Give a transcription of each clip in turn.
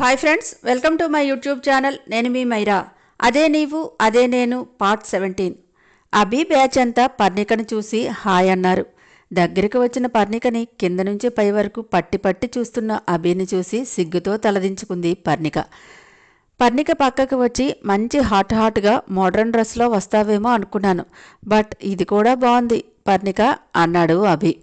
Hi friends welcome to my YouTube channel నేను మీ మైరా. అదే నీవు అదే నేను పార్ట్ సెవెంటీన్ అభి బ్యాచ్ అంతా పర్ణికను చూసి హాయ్ అన్నారు. దగ్గరికి వచ్చిన పర్ణికని కింద నుంచి పై వరకు పట్టి పట్టి చూస్తున్న అభిని చూసి సిగ్గుతో తలదించుకుంది పర్ణిక. పర్ణిక పక్కకు వచ్చి మంచి హాట్ హాట్గా మోడర్న్ డ్రెస్లో వస్తావేమో అనుకున్నాను. బట్ ఇది కూడా బాగుంది పర్ణిక అన్నాడు అభి.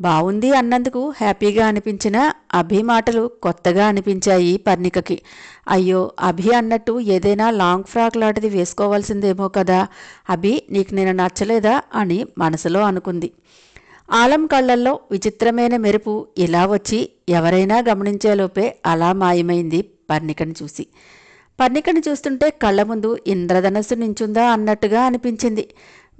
బావుంది అన్నందుకు హ్యాపీగా అనిపించిన అభి మాటలు కొత్తగా అనిపించాయి పర్ణికకి. అయ్యో అభి అన్నట్టు ఏదైనా లాంగ్ ఫ్రాక్ లాంటిది వేసుకోవాల్సిందేమో కదా. అభి నీకు నేను నచ్చలేదా అని మనసులో అనుకుంది. ఆలం కళ్ళల్లో విచిత్రమైన మెరుపు ఇలా వచ్చి ఎవరైనా గమనించేలోపే అలా మాయమైంది పర్ణికను చూసి. పర్ణికను చూస్తుంటే కళ్ళ ముందు ఇంద్రధనస్సు నించుందా అన్నట్టుగా అనిపించింది.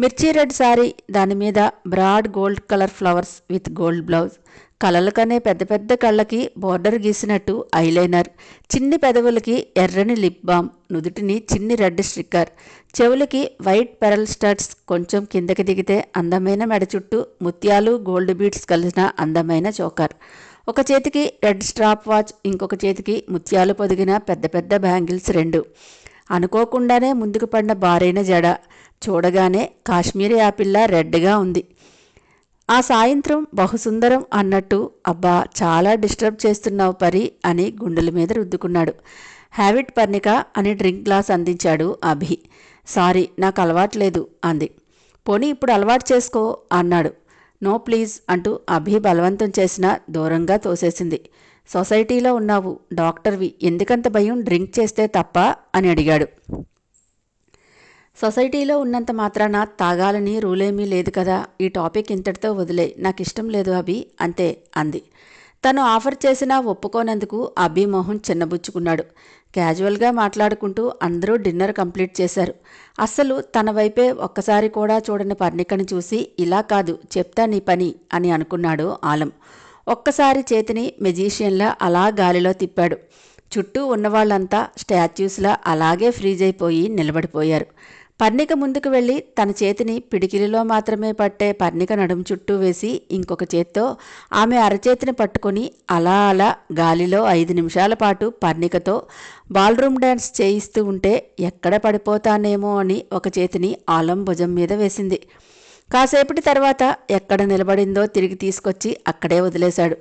మిర్చి రెడ్ సారీ దాని మీద broad gold colour flowers with gold blouse. కలలకనే పెద్ద పెద్ద కళ్ళకి బోర్డర్ గీసినట్టు ఐలైనర్. చిన్ని పెదవులకి ఎర్రని లిప్ బామ్. నుదుటిని చిన్ని రెడ్ స్టిక్కర్. చెవులకి వైట్ పెరల్ స్టడ్స్ కొంచెం కిందకి దిగితే అందమైన మెడ చుట్టూ ముత్యాలు గోల్డ్ బీడ్స్ కలిసిన అందమైన చోకర్. ఒక చేతికి రెడ్ స్ట్రాప్ వాచ్ ఇంకొక చేతికి ముత్యాలు పొదిగిన పెద్ద పెద్ద బ్యాంగిల్స్ రెండు. అనుకోకుండానే ముందుకు పడిన బారైన జడ. చూడగానే కాశ్మీరీ యాపిల్లా రెడ్గా ఉంది. ఆ సాయంత్రం బహుసుందరం అన్నట్టు అబ్బా చాలా డిస్టర్బ్ చేస్తున్నావు పరి అని గుండెల మీద రుద్దుకున్నాడు. హ్యావిట్ పర్ణిక అని డ్రింక్ గ్లాస్ అందించాడు అభి. సారీ నాకు అలవాట్లేదు అంది. పోనీ ఇప్పుడు అలవాటు చేసుకో అన్నాడు. నో ప్లీజ్ అంటూ అభి బలవంతం చేసినా దూరంగా తోసేసింది. సొసైటీలో ఉన్నావు డాక్టర్వి ఎందుకంత భయం డ్రింక్ చేస్తే తప్ప అని అడిగాడు. సొసైటీలో ఉన్నంత మాత్రాన తాగాలని రూలేమీ లేదు కదా. ఈ టాపిక్ ఇంతటితో వదిలే. నాకు ఇష్టం లేదు అభి అంతే అంది. తను ఆఫర్ చేసినా ఒప్పుకోనందుకు అభి మోహన్ చిన్నబుచ్చుకున్నాడు. క్యాజువల్గా మాట్లాడుకుంటూ అందరూ డిన్నర్ కంప్లీట్ చేశారు. అస్సలు తన వైపే ఒక్కసారి కూడా చూడని పర్ణికని చూసి ఇలా కాదు చెప్తా నీ పని అని అనుకున్నాడు ఆలం. ఒక్కసారి చేతిని మెజీషియన్లా అలా గాలిలో తిప్పాడు. చుట్టూ ఉన్నవాళ్ళంతా స్టాచ్యూస్లా అలాగే ఫ్రీజ్ అయిపోయి నిలబడిపోయారు. పర్ణిక ముందుకు వెళ్ళి తన చేతిని పిడికిలిలో మాత్రమే పట్టే పర్ణిక నడుము చుట్టూ వేసి ఇంకొక చేత్తో ఆమె అరచేతిని పట్టుకొని అలా అలా గాలిలో ఐదు నిమిషాల పాటు పర్ణికతో బాల్రూమ్ డ్యాన్స్ చేయిస్తూ ఉంటే ఎక్కడ పడిపోతానేమో అని ఒక చేతిని ఆలం భుజం మీద వేసింది. కాసేపటి తర్వాత ఎక్కడ నిలబడిందో తిరిగి తీసుకొచ్చి అక్కడే వదిలేశాడు.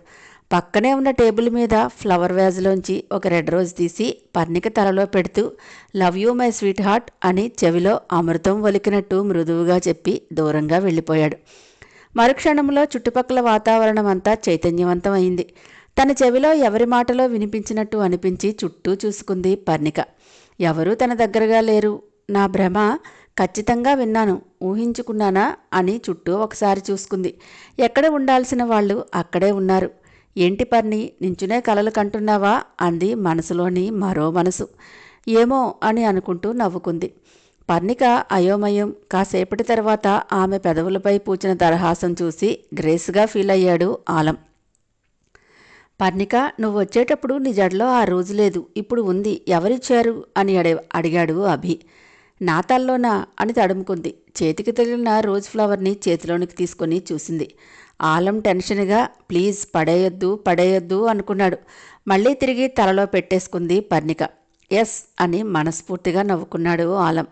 పక్కనే ఉన్న టేబుల్ మీద ఫ్లవర్ వ్యాజ్లోంచి ఒక రెడ్ రోజ్ తీసి పర్ణిక తలలో పెడుతూ love you my sweetheart అని చెవిలో అమృతం ఒలికినట్టు మృదువుగా చెప్పి దూరంగా వెళ్ళిపోయాడు. మరుక్షణంలో చుట్టుపక్కల వాతావరణం అంతా చైతన్యవంతం అయింది తన చెవిలో ఎవరి మాటలో వినిపించినట్టు అనిపించి చుట్టూ చూసుకుంది పర్ణిక. ఎవరూ తన దగ్గరగా లేరు. నా భ్రమ ఖచ్చితంగా విన్నాను. ఊహించుకున్నానా? అని చుట్టూ ఒకసారి చూసుకుంది. ఎక్కడ ఉండాల్సిన వాళ్ళు అక్కడే ఉన్నారు. ఏంటి పర్ని నించునే కలలు కంటున్నావా? అంది మనసులోని మరో మనసు. ఏమో అని అనుకుంటూ నవ్వుకుంది. పర్ణిక అయోమయం. కాసేపటి తర్వాత ఆమె పెదవులపై పూచిన దరహాసం చూసి గ్రేస్గా ఫీల్ అయ్యాడు ఆలం. పర్ణిక నువ్వు వచ్చేటప్పుడు నీ జడలో ఆ రోజు లేదు. ఇప్పుడు ఉంది. ఎవరిచ్చారు? అని అడే అడిగాడు అభి. నా తల్లోనా? అని తడుముకుంది. చేతికి తగిలిన రోజ్ ఫ్లవర్ని చేతిలోనికి తీసుకొని చూసింది. ఆలం టెన్షన్గా ప్లీజ్ పడేయొద్దు పడేయొద్దు అనుకున్నాడు. మళ్ళీ తిరిగి తలలో పెట్టేసుకుంది పర్ణిక. ఎస్ అని మనస్ఫూర్తిగా నవ్వుకున్నాడు ఆలం.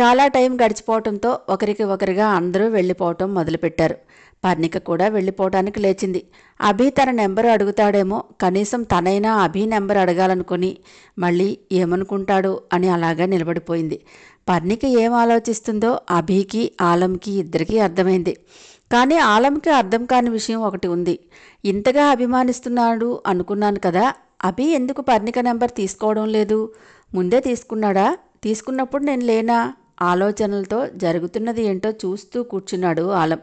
చాలా టైం గడిచిపోవటంతో ఒకరికి ఒకరిగా అందరూ వెళ్ళిపోవటం మొదలుపెట్టారు. పర్ణిక కూడా వెళ్ళిపోవటానికి లేచింది. అభి తన నెంబరు అడుగుతాడేమో కనీసం తనైనా అభి నెంబర్ అడగాలనుకుని మళ్ళీ ఏమనుకుంటాడు అని అలాగా నిలబడిపోయింది. పర్ణిక ఏం ఆలోచిస్తుందో అభికి ఆలంకి ఇద్దరికీ అర్థమైంది. కానీ ఆలంకి అర్థం కాని విషయం ఒకటి ఉంది. ఇంతగా అభిమానిస్తున్నాడు అనుకున్నాను కదా అభి ఎందుకు పర్ణిక నెంబర్ తీసుకోవడం లేదు? ముందే తీసుకున్నాడా? తీసుకున్నప్పుడు నేను లేనా? ఆలోచనలతో జరుగుతున్నది ఏంటో చూస్తూ కూర్చున్నాడు ఆలం.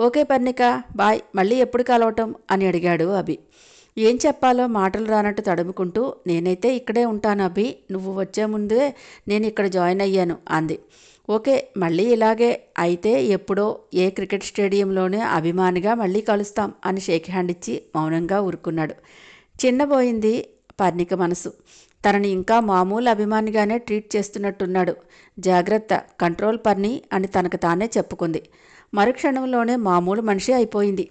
ఓకే పర్ణిక బాయ్ మళ్ళీ ఎప్పుడు కలవటం? అని అడిగాడు అభి. ఏం చెప్పాలో మాటలు రానట్టు తడుముకుంటూ నేనైతే ఇక్కడే ఉంటాను అభి నువ్వు వచ్చే ముందే నేను ఇక్కడ జాయిన్ అయ్యాను అంది. ఓకే మళ్ళీ ఇలాగే అయితే ఎప్పుడో ఏ క్రికెట్ స్టేడియంలోనే అభిమానిగా మళ్ళీ కలుస్తాం అని షేక్ హ్యాండ్ ఇచ్చి మౌనంగా ఊరుకున్నాడు. చిన్నబోయింది పర్ణిక మనసు. తనని ఇంకా మామూలు అభిమానిగానే ట్రీట్ చేస్తున్నట్టున్నాడు. జాగ్రత్త కంట్రోల్ పర్ని అని తనకు తానే చెప్పుకుంది. మరుక్షణంలోనే మామూలు మనిషి అయిపోయింది.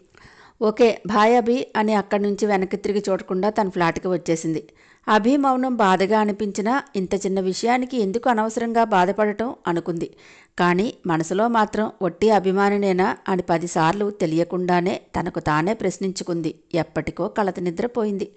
ఓకే భాయ్ అభి అని అక్కడి నుంచి వెనక్కి తిరిగి చూడకుండా తన ఫ్లాట్కి వచ్చేసింది. అభిమౌనం బాధగా అనిపించినా ఇంత చిన్న విషయానికి ఎందుకు అనవసరంగా బాధపడటం అనుకుంది. కానీ మనసులో మాత్రం ఒట్టి అభిమానినేనా అని పదిసార్లు తెలియకుండానే తనకు తానే ప్రశ్నించుకుంది. ఎప్పటికో కలత నిద్రపోయింది.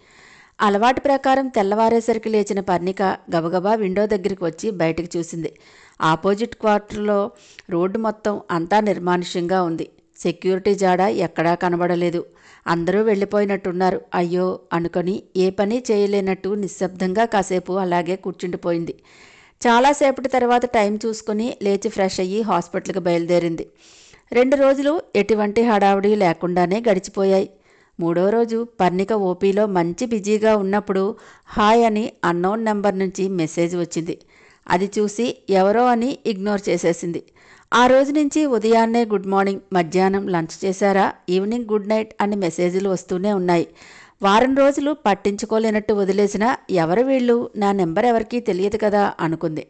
అలవాటు ప్రకారం తెల్లవారేసరికి లేచిన పర్ణిక గబగబా విండో దగ్గరికి వచ్చి బయటకు చూసింది. ఆపోజిట్ క్వార్టర్లో రోడ్డు మొత్తం అంతా నిర్మానుష్యంగా ఉంది. సెక్యూరిటీ జాడ ఎక్కడా కనబడలేదు. అందరూ వెళ్ళిపోయినట్టున్నారు. అయ్యో అనుకొని ఏ పని చేయలేనట్టు నిశ్శబ్దంగా కాసేపు అలాగే కూర్చుండిపోయింది. చాలాసేపటి తర్వాత టైం చూసుకుని లేచి ఫ్రెష్ అయ్యి హాస్పిటల్కి బయలుదేరింది. రెండు రోజులు ఎటువంటి హడావుడి లేకుండానే గడిచిపోయాయి. మూడో రోజు పర్ణిక ఓపీలో మంచి బిజీగా ఉన్నప్పుడు హాయ్ అని అన్నోన్ నెంబర్ నుంచి మెసేజ్ వచ్చింది. అది చూసి ఎవరో అని ఇగ్నోర్ చేసేసింది. ఆ రోజు నుంచి ఉదయాన్నే గుడ్ మార్నింగ్ మధ్యాహ్నం లంచ్ చేశారా? ఈవినింగ్ గుడ్ నైట్ అని మెసేజ్లు వస్తూనే ఉన్నాయి. వారం రోజులు పట్టించుకోలేనట్టు వదిలేసిన ఎవరు వీళ్ళు? నా నెంబర్ ఎవరికీ తెలియదు కదా అనుకుంది.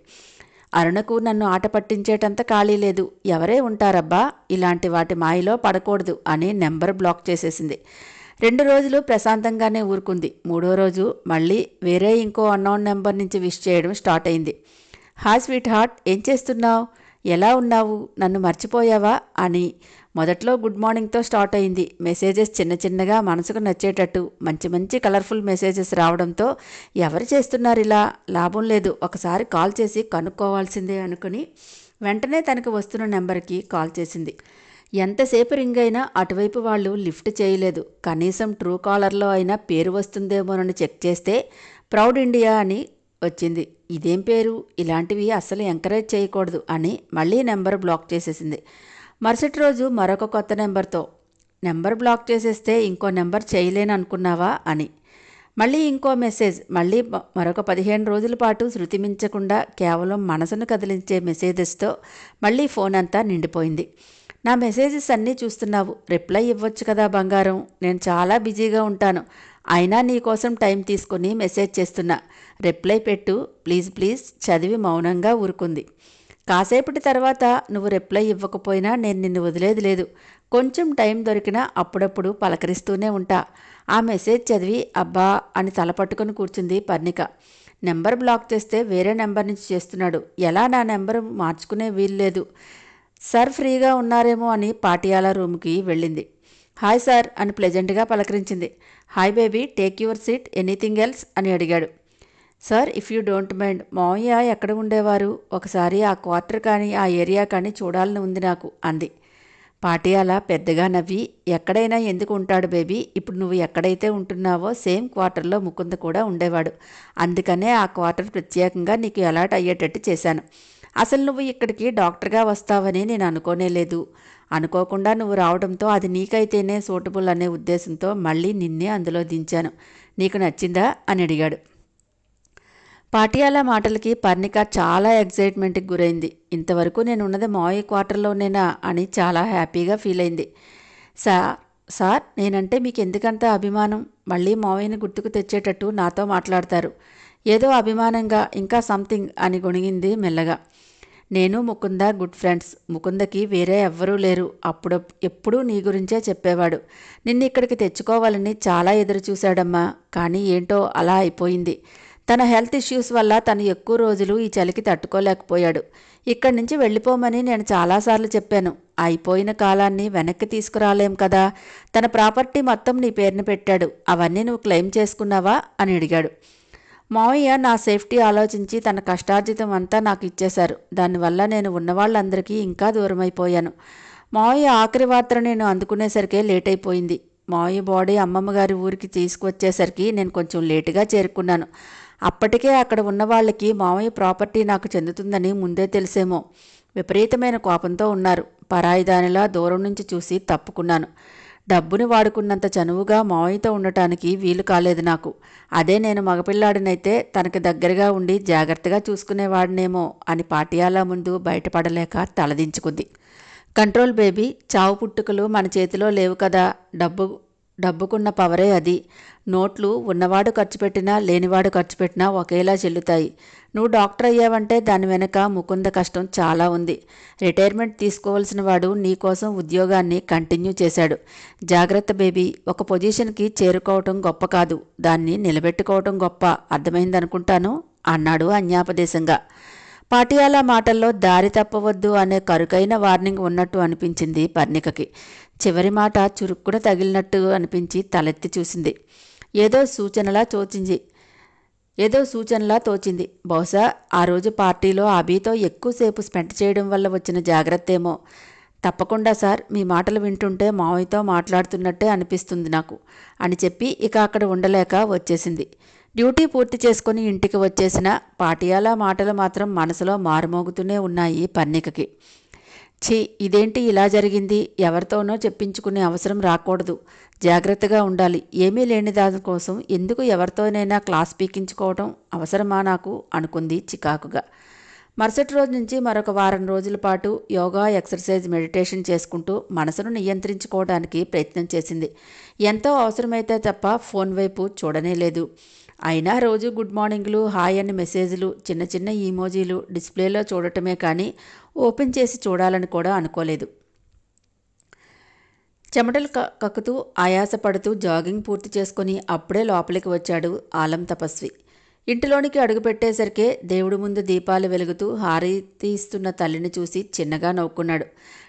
అరుణకు నన్ను ఆట పట్టించేటంత ఖాళీ లేదు. ఎవరే ఉంటారబ్బా? ఇలాంటి వాటి మాయలో పడకూడదు అని నెంబర్ బ్లాక్ చేసేసింది. రెండు రోజులు ప్రశాంతంగానే ఊరుకుంది. మూడో రోజు మళ్ళీ వేరే ఇంకో అన్నోన్ నెంబర్ నుంచి విష్ చేయడం స్టార్ట్ అయింది. హాయ్ స్వీట్ హార్ట్ ఏం చేస్తున్నావు? ఎలా ఉన్నావు? నన్ను మర్చిపోయావా? అని మొదట్లో గుడ్ మార్నింగ్తో స్టార్ట్ అయింది. మెసేజెస్ చిన్న చిన్నగా మనసుకు నచ్చేటట్టు మంచి మంచి కలర్ఫుల్ మెసేజెస్ రావడంతో ఎవరు చేస్తున్నారు ఇలా? లాభం లేదు. ఒకసారి కాల్ చేసి కనుక్కోవాల్సిందే అనుకుని వెంటనే తనకు వస్తున్న నెంబర్కి కాల్ చేసింది. ఎంతసేపు రింగ్ అయినా అటువైపు వాళ్ళు లిఫ్ట్ చేయలేదు. కనీసం ట్రూ కాలర్లో అయినా పేరు వస్తుందేమోనని చెక్ చేస్తే ప్రౌడ్ ఇండియా అని వచ్చింది. ఇదేం పేరు? ఇలాంటివి అస్సలు ఎంకరేజ్ చేయకూడదు అని మళ్ళీ నెంబర్ బ్లాక్ చేసేసింది. మరుసటి రోజు మరొక కొత్త నెంబర్తో నెంబర్ బ్లాక్ చేసేస్తే ఇంకో నెంబర్ చేయలేను అనుకున్నావా అని. మళ్ళీ ఇంకో మెసేజ్ మళ్ళీ మరొక పదిహేను రోజుల పాటు శృతి మించకుండా కేవలం మనసును కదిలించే మెసేజెస్తో మళ్ళీ ఫోన్ అంతా నిండిపోయింది. నా మెసేజెస్ అన్నీ చూస్తున్నావు రిప్లై ఇవ్వచ్చు కదా బంగారం? నేను చాలా బిజీగా ఉంటాను. అయినా నీకోసం టైం తీసుకొని మెసేజ్ చేస్తున్నా. రిప్లై పెట్టు. Please please. చదివి మౌనంగా ఊరుకుంది. కాసేపటి తర్వాత నువ్వు రిప్లై ఇవ్వకపోయినా నేను నిన్ను వదిలేది లేదు. కొంచెం టైం దొరికినా అప్పుడప్పుడు పలకరిస్తూనే ఉంటా. ఆ మెసేజ్ చదివి అబ్బా అని తల పట్టుకొని కూర్చుంది పర్ణిక. నెంబర్ బ్లాక్ చేస్తే వేరే నెంబర్ నుంచి చేస్తున్నాడు. ఎలా నా నెంబర్ మార్చుకునే వీలు లేదు సార్ ఫ్రీగా ఉన్నారేమో అని పాటియాలా రూమ్కి వెళ్ళింది. హాయ్ సార్ అని ప్లెజెంట్గా పలకరించింది. Hi baby take your seat anything else అని అడిగాడు. Sir if you don't mind మావయ్య ఎక్కడ ఉండేవారు? ఒకసారి ఆ క్వార్టర్ కానీ ఆ ఏరియా కానీ చూడాలని ఉంది నాకు అంది. పాటియాల పెద్దగా నవ్వి ఎక్కడైనా ఎందుకు ఉంటాడు బేబీ? ఇప్పుడు నువ్వు ఎక్కడైతే ఉంటున్నావో సేమ్ క్వార్టర్లో ముకుంద కూడా ఉండేవాడు. అందుకనే ఆ క్వార్టర్ ప్రత్యేకంగా నీకు అలర్ట్ అయ్యేటట్టు చేశాను. అసలు నువ్వు ఇక్కడికి డాక్టర్గా వస్తావని నేను అనుకోనే లేదు. అనుకోకుండా నువ్వు రావడంతో అది నీకైతేనే సూటబుల్ అనే ఉద్దేశంతో మళ్ళీ నిన్నే అందులో దించాను. నీకు నచ్చిందా? అని అడిగాడు. పాటియాలా మాటలకి పర్ణిక చాలా ఎగ్జైట్మెంట్కి గురైంది. ఇంతవరకు నేను ఉన్నది మావయ్య క్వార్టర్లోనేనా అని చాలా హ్యాపీగా ఫీల్ అయింది. సార్ సార్ నేనంటే మీకు ఎందుకంత అభిమానం? మళ్ళీ మావయ్యని గుర్తుకు తెచ్చేటట్టు నాతో మాట్లాడతారు. ఏదో అభిమానంగా ఇంకా సంథింగ్ అని గొణిగింది మెల్లగా. నేను ముకుంద గుడ్ ఫ్రెండ్స్. ముకుందకి వేరే ఎవ్వరూ లేరు. అప్పుడు ఎప్పుడూ నీ గురించే చెప్పేవాడు. నిన్ను ఇక్కడికి తెచ్చుకోవాలని చాలా ఎదురు చూశాడమ్మా. కానీ ఏంటో అలా అయిపోయింది. తన హెల్త్ ఇష్యూస్ వల్ల తను ఎక్కువ రోజులు ఈ చలికి తట్టుకోలేకపోయాడు. ఇక్కడి నుంచి వెళ్ళిపోమని నేను చాలాసార్లు చెప్పాను. అయిపోయిన కాలాన్ని వెనక్కి తీసుకురాలేం కదా? తన ప్రాపర్టీ మొత్తం నీ పేరున పెట్టాడు. అవన్నీ నువ్వు క్లెయిమ్ చేసుకున్నావా? అని అడిగాడు. మావయ్య నా సేఫ్టీ ఆలోచించి తన కష్టార్జితం అంతా నాకు ఇచ్చేశారు. దానివల్ల నేను ఉన్నవాళ్ళందరికీ ఇంకా దూరమైపోయాను. మావయ్య ఆఖరి వార్త నేను అందుకునేసరికే లేట్ అయిపోయింది మావయ్య బాడీ అమ్మమ్మ గారి ఊరికి తీసుకొచ్చేసరికి నేను కొంచెం లేటుగా చేరుకున్నాను. అప్పటికే అక్కడ ఉన్న వాళ్ళకి మావయ్య ప్రాపర్టీ నాకు చెందుతుందని ముందే తెలిసేమో. విపరీతమైన కోపంతో ఉన్నారు. పరాయి దానిలా దూరం నుంచి చూసి తప్పుకున్నాను. డబ్బుని వాడుకున్నంత చనువుగా మావయ్యతో ఉండటానికి వీలు కాలేదు నాకు. అదే నేను మగపిల్లాడినైతే తనకి దగ్గరగా ఉండి జాగ్రత్తగా చూసుకునేవాడినేమో అని పాటియాలా ముందు బయటపడలేక తలదించుకుంది. కంట్రోల్ బేబీ చావు పుట్టుకలు మన చేతిలో లేవు కదా. డబ్బు డబ్బుకున్న పవరే అది. నోట్లు ఉన్నవాడు ఖర్చు పెట్టినా లేనివాడు ఖర్చు పెట్టినా ఒకేలా చెల్లుతాయి. నువ్వు డాక్టర్ అయ్యావంటే దాని వెనక ముకుంద కష్టం చాలా ఉంది. రిటైర్మెంట్ తీసుకోవాల్సిన వాడు నీకోసం ఉద్యోగాన్ని కంటిన్యూ చేశాడు. జాగ్రత్త బేబీ ఒక పొజిషన్కి చేరుకోవటం గొప్ప కాదు. దాన్ని నిలబెట్టుకోవటం గొప్ప. అర్థమైందనుకుంటాను? అన్నాడు అన్యాపదేశంగా. పాటియాలా మాటల్లో దారి తప్పవద్దు అనే కరుకైన వార్నింగ్ ఉన్నట్టు అనిపించింది పర్ణికకి. చివరి మాట చురుక్కున తగిలినట్టు అనిపించి తలెత్తి చూసింది. ఏదో సూచనలా తోచింది. ఏదో సూచనలా తోచింది. బహుశా ఆ రోజు పార్టీలో అభితో ఎక్కువసేపు స్పెండ్ చేయడం వల్ల వచ్చిన జాగ్రత్త ఏమో తప్పకుండా సార్ మీ మాటలు వింటుంటే మావయ్యతో మాట్లాడుతున్నట్టే అనిపిస్తుంది నాకు అని చెప్పి ఇక అక్కడ ఉండలేక వచ్చేసింది. డ్యూటీ పూర్తి చేసుకుని ఇంటికి వచ్చేసిన పాటియాలా మాటలు మాత్రం మనసులో మారుమోగుతూనే ఉన్నాయి పన్నికకి. ఛీ ఇదేంటి ఇలా జరిగింది? ఎవరితోనో చెప్పించుకునే అవసరం రాకూడదు. జాగ్రత్తగా ఉండాలి. ఏమీ లేని దాని కోసం ఎందుకు ఎవరితోనైనా క్లాస్ పీకించుకోవడం అవసరమా నాకు? అనుకుంది చికాకుగా. మరుసటి రోజు నుంచి మరొక వారం రోజుల పాటు యోగా ఎక్సర్సైజ్ మెడిటేషన్ చేసుకుంటూ మనసును నియంత్రించుకోవడానికి ప్రయత్నం చేసింది. ఎంతో అవసరమైతే తప్ప ఫోన్ వైపు చూడనే లేదు. అయినా రోజు గుడ్ మార్నింగ్లు హాయ్ అని మెసేజ్లు చిన్న చిన్న ఈమోజీలు డిస్ప్లేలో చూడటమే కానీ ఓపెన్ చేసి చూడాలని కూడా అనుకోలేదు. చెమటలు క- కక్కుతూ ఆయాసపడుతూ జాగింగ్ పూర్తి చేసుకుని అప్పుడే లోపలికి వచ్చాడు ఆలం తపస్వి. ఇంటిలోనికి అడుగుపెట్టేసరికే దేవుడి ముందు దీపాలు వెలుగుతూ హారీ తీస్తున్న తల్లిని చూసి చిన్నగా నవ్వుకున్నాడు.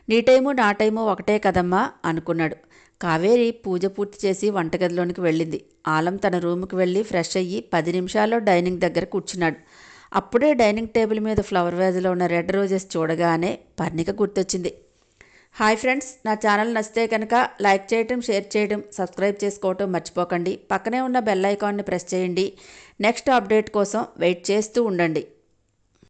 నీ టైము నా టైము ఒకటే కదమ్మా అనుకున్నాడు. కావేరి పూజ పూర్తి చేసి వంటగదిలోనికి వెళ్ళింది. ఆలం తన రూముకి వెళ్ళి ఫ్రెష్ అయ్యి పది నిమిషాల్లో డైనింగ్ దగ్గర కూర్చున్నాడు. అప్పుడే డైనింగ్ టేబుల్ మీద ఫ్లవర్ వేజ్లో ఉన్న రెడ్ రోజెస్ చూడగానే పర్ణిక గుర్తొచ్చింది. హాయ్ ఫ్రెండ్స్ నా ఛానల్ నచ్చితే కనుక లైక్ చేయటం షేర్ చేయడం సబ్స్క్రైబ్ చేసుకోవటం మర్చిపోకండి. పక్కనే ఉన్న బెల్ ఐకాన్ని ప్రెస్ చేయండి. నెక్స్ట్ అప్డేట్ కోసం వెయిట్ చేస్తూ ఉండండి.